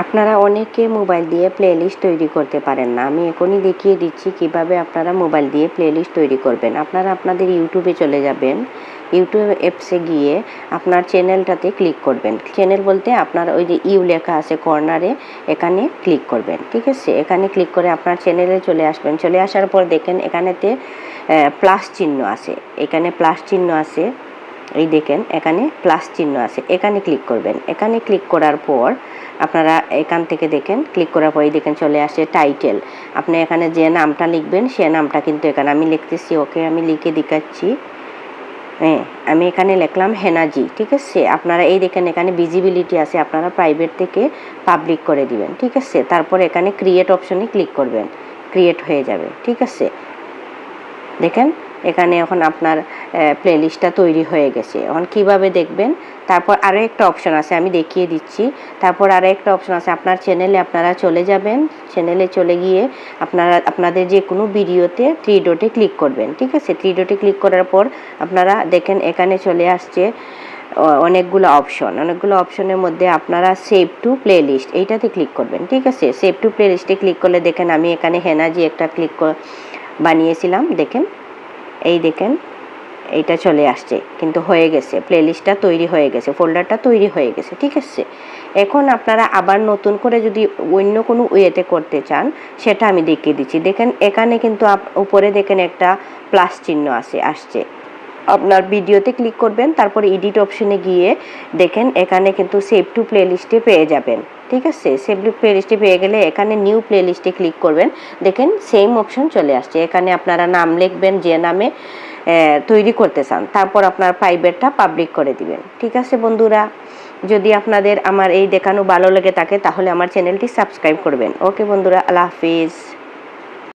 আপনারা অনেকে মোবাইল দিয়ে প্লেলিস্ট তৈরি করতে পারেন না। আমি এখনই দেখিয়ে দিচ্ছি কীভাবে আপনারা মোবাইল দিয়ে প্লেলিস্ট তৈরি করবেন। আপনারা আপনাদের ইউটিউবে চলে যাবেন। ইউটিউব অ্যাপসে গিয়ে আপনার চ্যানেলটাতে ক্লিক করবেন। চ্যানেল বলতে আপনার ওই যে ইউ লেখা আছে কর্নারে এখানে ক্লিক করবেন। ঠিক আছে? এখানে ক্লিক করে আপনার চ্যানেলে চলে আসবেন। চলে আসার পর দেখেন এখানেতে প্লাস চিহ্ন আছে। এখানে প্লাস চিহ্ন আছে। এই দেখেন, এখানে প্লাস চিহ্ন আছে। এখানে ক্লিক করবেন। এখানে ক্লিক করার পর আপনারা এখান থেকে দেখেন ক্লিক করার পরেই দেখেন চলে আসে টাইটেল আপনি এখানে যে নামটা লিখবেন, সে নামটা কিন্তু এখানে আমি লিখতেছি, ওকে আমি লিখে দেখাচ্ছি। হ্যাঁ আমি এখানে লিখলাম হেনাজি, ঠিক আছে? আপনারা এই দেখেন, এখানে ভিজিবিলিটি আছে, আপনারা প্রাইভেট থেকে পাবলিক করে দিবেন, ঠিক আছে? তারপর এখানে ক্রিয়েট অপশনে ক্লিক করবেন ক্রিয়েট হয়ে যাবে, ঠিক আছে? দেখেন এখানে এখন আপনার প্লেলিস্টটা তৈরি হয়ে গেছে। এখন কীভাবে দেখবেন? তারপর আরও একটা অপশন আছে, আমি দেখিয়ে দিচ্ছি। তারপর আরও একটা অপশন আছে, আপনার চ্যানেলে আপনারা চলে যাবেন। চ্যানেলে চলে গিয়ে আপনারা, আপনাদের যে কোনো ভিডিওতে থ্রি ডটে ক্লিক করবেন, ঠিক আছে? থ্রি ডটে ক্লিক করার পর আপনারা দেখেন এখানে চলে আসছে অনেকগুলো অপশন অনেকগুলো অপশনের মধ্যে আপনারা সেভ টু প্লেলিস্ট এইটাতে ক্লিক করবেন, ঠিক আছে? সেভ টু প্লেলিস্টে ক্লিক করলে দেখেন আমি এখানে হেনাজি একটা ক্লিক বানিয়েছিলাম, দেখেন। এই দেখেন, এইটা চলে আসছে, কিন্তু হয়ে গেছে প্লেলিস্টটা তৈরি হয়ে গেছে ফোল্ডারটা তৈরি হয়ে গেছে, ঠিক আছে? এখন আপনারা আবার নতুন করে যদি অন্য কোনো ওয়েতে করতে চান, সেটা আমি দেখিয়ে দিচ্ছি। দেখেন, এখানে কিন্তু উপরে দেখেন একটা প্লাস চিহ্ন আছে, আসছে। আপনার ভিডিওতে ক্লিক করবেন, তারপরে এডিট অপশনে গিয়ে দেখেন, এখানে কিন্তু সেভ টু প্লেলিস্টে পেয়ে যাবেন। ঠিক আছে? সেভ প্লে প্লেলিস্টে পেয়ে গেলে এখানে নিউ প্লেলিস্টে ক্লিক করবেন। দেখেন সেম অপশন চলে আসছে। এখানে আপনারা নাম লিখবেন, যে নামে তৈরি করতে চান। তারপর আপনার প্রাইভেটটা পাবলিক করে দিবেন। ঠিক আছে বন্ধুরা? যদি আপনাদের আমার এই দেখানো ভালো লেগে থাকে, তাহলে আমার চ্যানেলটি সাবস্ক্রাইব করবেন। ওকে বন্ধুরা, আল্লাহ হাফিজ।